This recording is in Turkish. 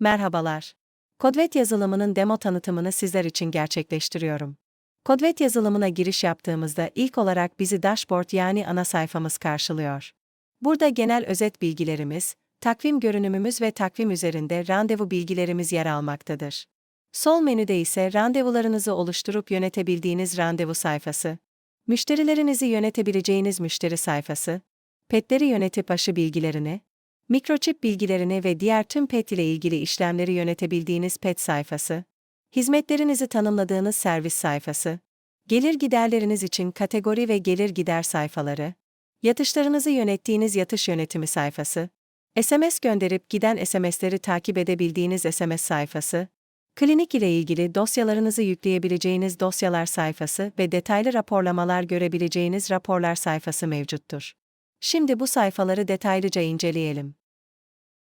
Merhabalar. Kodvet yazılımının demo tanıtımını sizler için gerçekleştiriyorum. Kodvet yazılımına giriş yaptığımızda ilk olarak bizi dashboard yani ana sayfamız karşılıyor. Burada genel özet bilgilerimiz, takvim görünümümüz ve takvim üzerinde randevu bilgilerimiz yer almaktadır. Sol menüde ise randevularınızı oluşturup yönetebildiğiniz randevu sayfası, müşterilerinizi yönetebileceğiniz müşteri sayfası, petleri yönetip aşı bilgilerini, mikroçip bilgilerini ve diğer tüm pet ile ilgili işlemleri yönetebildiğiniz pet sayfası, hizmetlerinizi tanımladığınız servis sayfası, gelir giderleriniz için kategori ve gelir gider sayfaları, yatışlarınızı yönettiğiniz yatış yönetimi sayfası, SMS gönderip giden SMS'leri takip edebildiğiniz SMS sayfası, klinik ile ilgili dosyalarınızı yükleyebileceğiniz dosyalar sayfası ve detaylı raporlamalar görebileceğiniz raporlar sayfası mevcuttur. Şimdi bu sayfaları detaylıca inceleyelim.